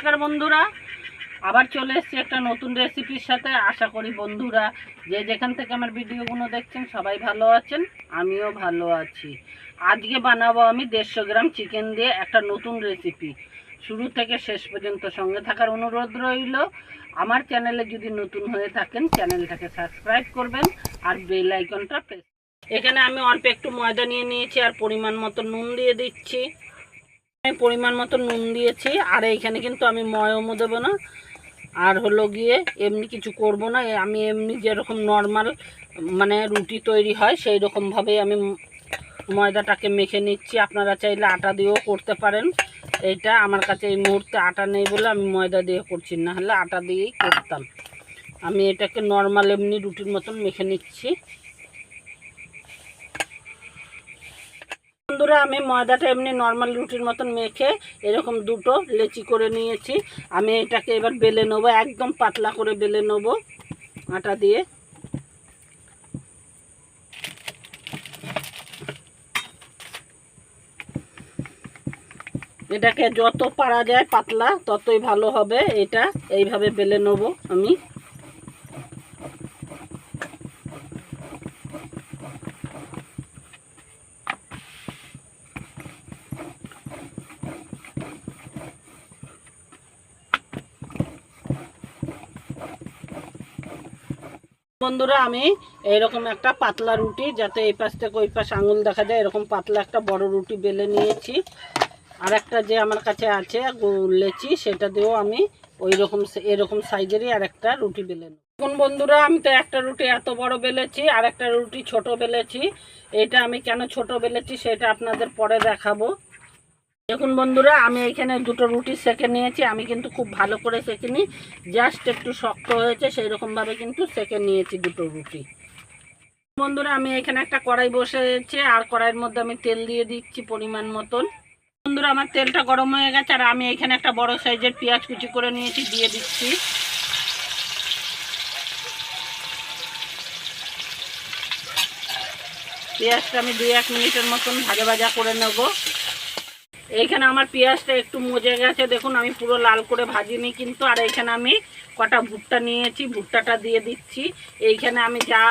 নমস্কার বন্ধুরা। আবার চলে এসেছি একটা নতুন রেসিপির সাথে। আশা করি বন্ধুরা যে যেখান থেকে আমার ভিডিওগুলো দেখছেন, সবাই ভালো আছেন, আমিও ভালো আছি। আজকে বানাবো আমি দেড়শো গ্রাম চিকেন দিয়ে একটা নতুন রেসিপি শুরু থেকে শেষ পর্যন্ত সঙ্গে থাকার অনুরোধ রইল। আমার চ্যানেলে যদি নতুন হয়ে থাকেন, চ্যানেলটাকে সাবস্ক্রাইব করবেন আর বেল আইকনটা প্রেস এখানে আমি অল্প একটু ময়দা নিয়ে নিয়েছি আর পরিমাণ মতো নুন দিয়ে দিচ্ছি। আমি পরিমাণ মতো নুন দিয়েছি, আর এইখানে কিন্তু আমি ময়মও দেবো না। আর হলো গিয়ে এমনি কিছু করব না আমি এমনি যেরকম নর্মাল মানে রুটি তৈরি হয় সেই রকমভাবেই আমি ময়দাটাকে মেখে নিচ্ছি। আপনারা চাইলে আটা দিয়েও করতে পারেন। এইটা আমার কাছে এই মুহূর্তে আটা নেই বলে আমি ময়দা দিয়ে করছি না হলে আটা দিয়েই করতাম। আমি এটাকে নর্মাল এমনি রুটির মতন মেখে নিচ্ছি। বন্ধুরা, আমি ময়দাটা এমনি নর্মাল রুটির মতন মেখে এরকম দুটো লেচি করে নিয়েছি। আমি এটাকে এবার বেলে নেব, একদম পাতলা করে বেলে নেব আটা দিয়ে। এটাকে যত পারা যায় পাতলা, ততই ভালো হবে। এটা এইভাবে বেলে নেব আমি। বন্ধুরা, আমি এইরকম একটা পাতলা রুটি, যাতে এই পাশ থেকে ওই পাশ আঙুল দেখা যায়, এরকম পাতলা একটা বড় রুটি বেলে নিয়েছি। আর একটা যে আমার কাছে আছে লেচি, সেটা দিয়েও আমি ওই রকম এরকম সাইজেরই আর একটা রুটি বেলে নেব। এখন বন্ধুরা, আমি তো একটা রুটি এত বড় বেলেছি আর একটা রুটি ছোট বেলেছি। এটা আমি কেন ছোট বেলেছি, সেটা আপনাদের পরে দেখাবো। দেখুন বন্ধুরা, আমি এখানে দুটো রুটি সেকে নিয়েছি, আমি কিন্তু খুব ভালো করে সেকে নিই জাস্ট একটু শক্ত হয়েছে সেই রকমভাবে কিন্তু সেকে নিয়েছি দুটো রুটি। বন্ধুরা, আমি এখানে একটা কড়াই বসেছে, আর কড়াইয়ের মধ্যে আমি তেল দিয়ে দিচ্ছি পরিমাণ মতন। বন্ধুরা, আমার তেলটা গরম হয়ে গেছে, আর আমি এখানে একটা বড় সাইজের পেঁয়াজ কুচি করে নিয়েছি, দিয়ে দিচ্ছি। পেঁয়াজটা আমি দুই এক মিনিটের মতন ভাজা ভাজা করে নেব। এইখানে আমার পেঁয়াজটা একটু মজে গেছে। দেখুন, আমি পুরো লাল করে ভাজিনি কিন্তু, আর এইখানে আমি কটা ভুট্টা নিয়েছি, ভুট্টাটা দিয়ে দিচ্ছি। এইখানে আমি যা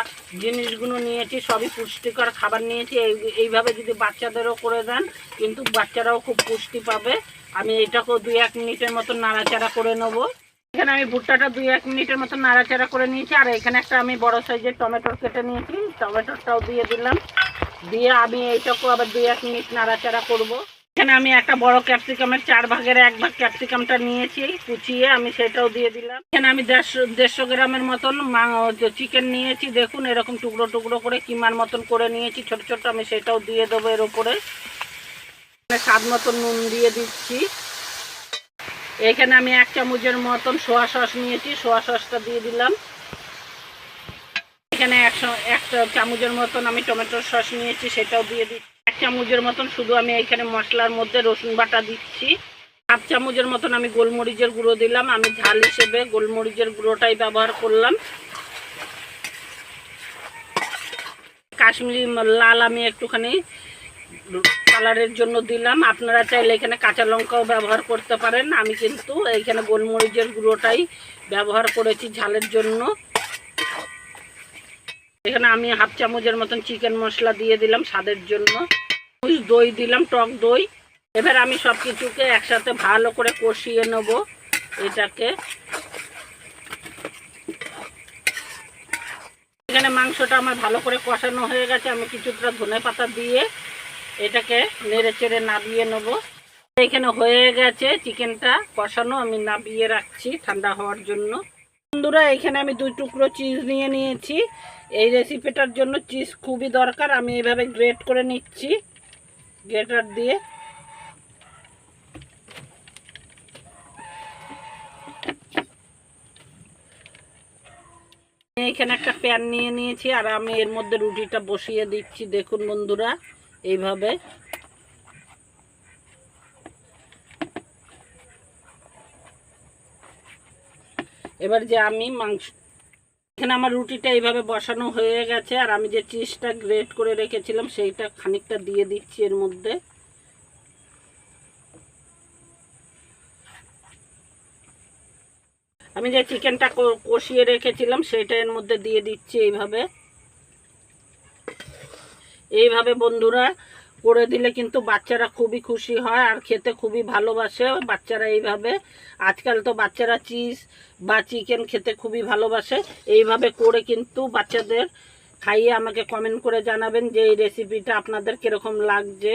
জিনিসগুলো নিয়েছি, সবই পুষ্টিকর খাবার নিয়েছি। এই, এইভাবে যদি বাচ্চাদেরও করে দেন, কিন্তু বাচ্চারাও খুব পুষ্টি পাবে। আমি এটাকেও দুই এক মিনিটের মতো নাড়াচাড়া করে নেব। এখানে আমি ভুট্টাটা দুই এক মিনিটের মতো নাড়াচাড়া করে নিয়েছি। আর এখানে একটা আমি বড় সাইজের টমেটোর কেটে নিয়েছি। টমেটোটাও দিয়ে দিলাম। দিয়ে আমি এইটাকেও আবার দুই এক মিনিট নাড়াচাড়া করব। এখানে আমি একটা বড় ক্যাপসিকামের চার ভাগের এক ভাগ ক্যাপসিকামটা নিয়েছি, কুচিয়ে আমি সেটাও দিয়ে দিলাম। এখানে আমি দেড়শো দেড়শো গ্রামের মতন চিকেন নিয়েছি, দেখুন এরকম টুকরো টুকরো করে কিমার মতন করে নিয়েছি, ছোট ছোট আমি সেটাও দিয়ে দেবো এর উপরে। স্বাদ মতন নুন দিয়ে দিচ্ছি। এখানে আমি এক চামচের মতন সোয়া সস নিয়েছি, সোয়া সসটা দিয়ে দিলাম। এখানে একশো এক চামচের মতন আমি টমেটোর সস নিয়েছি, সেটাও দিয়ে দিচ্ছি। চামচের মতন শুধু আমি এখানে মশলার মধ্যে রসুন বাটা দিচ্ছি। হাফ চামচের মতন আমি গোলমরিচের গুঁড়ো দিলাম। আমি ঝাল হিসেবে গোলমরিচের গুঁড়োটাই ব্যবহার করলাম। কাশ্মীরি লাল আমি একটুখানি কালারের জন্য দিলাম। আপনারা চাইলে এখানে কাঁচা লঙ্কাও ব্যবহার করতে পারেন। আমি কিন্তু এইখানে গোলমরিচের গুঁড়োটাই ব্যবহার করেছি ঝালের জন্য। এখানে আমি হাফ চামচের মতন চিকেন মশলা দিয়ে দিলাম স্বাদের জন্য। দই দিলাম, টক দই। এবার আমি সব কিছুকে একসাথে ভালো করে কষিয়ে নেব এটাকে। এখানে মাংসটা আমার ভালো করে কষানো হয়ে গেছে। আমি কিছুটা ধনে পাতা দিয়ে এটাকে নেড়ে চেড়ে নাবিয়ে নেব। এখানে হয়ে গেছে চিকেনটা কষানো, আমি নাবিয়ে রাখছি ঠান্ডা হওয়ার জন্য। বন্ধুরা, এখানে আমি দুই টুকরো চিজ নিয়ে নিয়েছি। এই রেসিপিটার জন্য চিজ খুবই দরকার, আমি এভাবে গ্রেট করে নিচ্ছি। গ্রেটার দিয়ে। এখানে একটা প্যান নিয়ে নিয়েছি, আর আমি এর মধ্যে রুটিটা বসিয়ে দিচ্ছি, দেখুন বন্ধুরা, এইভাবে। এবার যে আমি মাংস এখানে আমার রুটিটা এইভাবে বসানো হয়ে গেছে, আর আমি যে চিজটা গ্রেট করে রেখেছিলাম সেইটা খানিকটা দিয়ে দিচ্ছি এর মধ্যে। আমি যে চিকেনটা কষিয়ে রেখেছিলাম সেটা এর মধ্যে দিয়ে দিচ্ছি এইভাবে। এইভাবে বন্ধুরা করে দিলে কিন্তু বাচ্চারা খুবই খুশি হয় আর খেতে খুবই ভালোবাসে বাচ্চারা এইভাবে। আজকাল তো বাচ্চারা চিজ বা চিকেন খেতে খুবই ভালোবাসে। এইভাবে করে কিন্তু বাচ্চাদের খাইয়ে আমাকে কমেন্ট করে জানাবেন যে এই রেসিপিটা আপনাদের কীরকম লাগছে।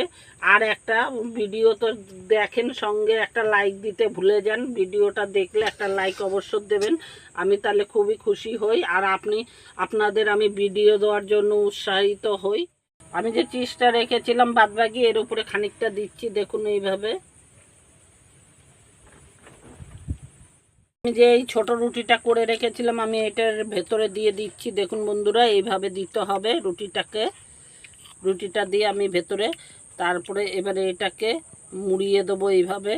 আর একটা ভিডিও তো দেখেন, সঙ্গে একটা লাইক দিতে ভুলে যান। ভিডিওটা দেখলে একটা লাইক অবশ্য দেবেন। আমি তাহলে খুবই খুশি হই। আর আপনি, আপনাদের আমি ভিডিও দেওয়ার জন্য উৎসাহিত হই। আমি যে চিজটা রেখেছিলাম বাদবাকি এর উপরে খানিকটা দিচ্ছি, দেখুন এইভাবে। আমি যে এই ছোট রুটিটা করে রেখেছিলাম, আমি এটার ভেতরে দিয়ে দিচ্ছি, দেখুন বন্ধুরা, এইভাবে দিতে হবে রুটিটাকে। রুটিটা দিয়ে আমি ভেতরে, তারপরে এবারে এটাকে মুড়িয়ে দেবো এইভাবে।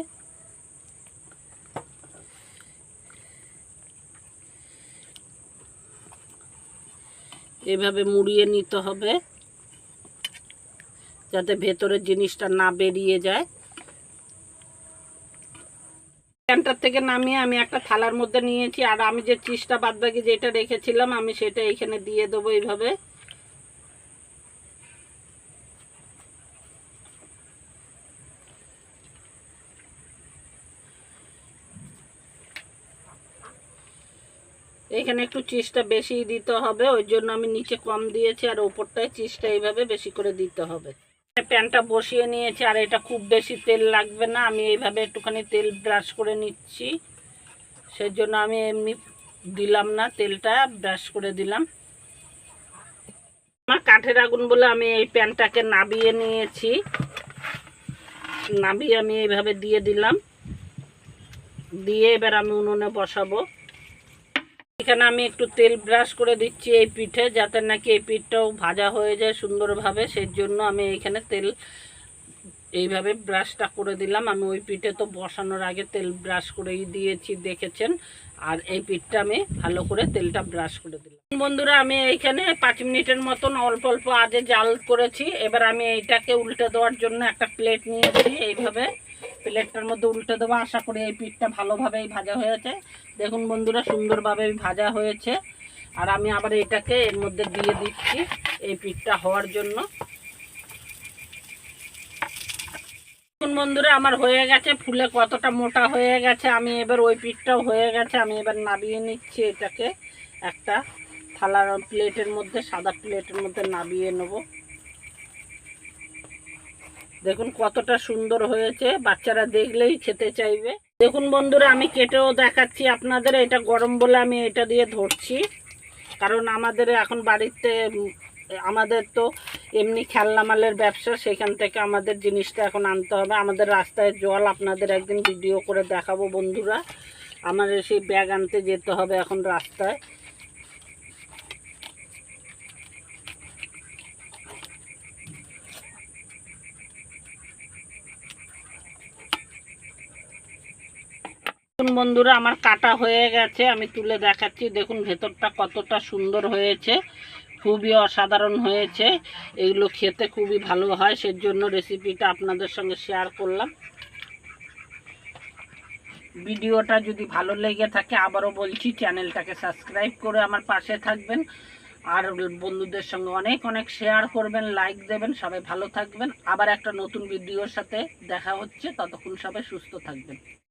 এভাবে মুড়িয়ে নিতে হবে। যাতে ভেতরের জিনিসটা না বেরিয়ে যায়। প্যানটার থেকে নামিয়ে আমি একটা থালার মধ্যে নিয়েছি, আর আমি যে চিজটা বাদ বাকি যেটা রেখেছিলাম, আমি সেটা এখানে দিয়ে দেবো এইভাবে। এখানে একটু চিজটা বেশি দিতে হবে, ওই জন্য আমি নিচে কম দিয়েছি, আর ওপরটায় চিজটা এইভাবে বেশি করে দিতে হবে। প্যানটা বসিয়ে নিয়েছি, আর এটা খুব বেশি তেল লাগবে না। আমি এইভাবে একটুখানি তেল ব্রাশ করে নিচ্ছি। সেই জন্য আমি এমনি দিলাম না তেলটা, ব্রাশ করে দিলাম। আমার কাঠের আগুন বলে আমি এই প্যানটাকে নাবিয়ে নিয়েছি। নাবিয়ে আমি এইভাবে দিয়ে দিলাম। দিয়ে এবার আমি উনুনে বসাবো। এখানে আমি একটু তেল ব্রাশ করে দিচ্ছি এই পিঠে, যাতে নাকি এই পিঠটাও ভাজা হয়ে যায় সুন্দরভাবে। সেই জন্য আমি এখানে তেল, এইভাবে ব্রাশটা করে দিলাম। আমি ওই পিঠে তো বসানোর আগে তেল ব্রাশ করেই দিয়েছি, দেখেছেন? আর এই পিঠটা আমি ভালো করে তেলটা ব্রাশ করে দিলাম। বন্ধুরা, আমি এইখানে পাঁচ মিনিটের মতন অল্প অল্প আজে জাল করেছি। এবার আমি এইটাকে উল্টে দেওয়ার জন্য একটা প্লেট নিয়েছি, এইভাবে। প্লেটটার মধ্যে উল্টে দেবো। আশা করি এই পিঠটা ভালোভাবেই ভাজা হয়েছে। দেখুন বন্ধুরা সুন্দরভাবে ভাজা হয়েছে। আর আমি আবার এটাকে এর মধ্যে দিয়ে দিচ্ছি এই পিঠটা হওয়ার জন্য। বন্ধুরা, আমার হয়ে গেছে। ফুলে কতটা মোটা হয়ে গেছে। আমি এবার ওই পিঠটাও হয়ে গেছে। আমি এবার নাবিয়ে নিচ্ছি এটাকে। একটা থালার প্লেটের মধ্যে, সাদা প্লেটের মধ্যে নাবিয়ে নেব। দেখুন কতটা সুন্দর হয়েছে, বাচ্চারা দেখলেই খেতে চাইবে। দেখুন বন্ধুরা, আমি কেটেও দেখাচ্ছি আপনাদের, এটা গরম বলে আমি এটা দিয়ে ধরছি। কারণ আমাদের এখন বাড়িতে, আমাদের তো এমনি খেলনা মালের ব্যবসা, সেখান থেকে আমাদের জিনিসটা এখন আনতে হবে। আমাদের রাস্তায় জল আপনাদের একদিন ভিডিও করে দেখাবো বন্ধুরা। আমার সেই ব্যাগ আনতে যেতে হবে এখন রাস্তায়। দেখুন বন্ধুরা, আমার কাটা হয়ে গেছে, আমি তুলে দেখাচ্ছি। দেখুন, ভেতরটা কতটা সুন্দর হয়েছে, খুবই অসাধারণ হয়েছে। এগুলো খেতে খুবই ভালো হয়, সেজন্য রেসিপিটা আপনাদের সঙ্গে শেয়ার করলাম। ভিডিওটা যদি ভালো লেগে থাকে, আবারও বলছি, চ্যানেলটাকে সাবস্ক্রাইব করে আমার পাশে থাকবেন। আর বন্ধুদের সঙ্গে অনেক অনেক শেয়ার করবেন লাইক দেবেন, সবাই ভালো থাকবেন। আবার একটা নতুন ভিডিওর সাথে দেখা হচ্ছে, ততক্ষণ সবাই সুস্থ থাকবেন।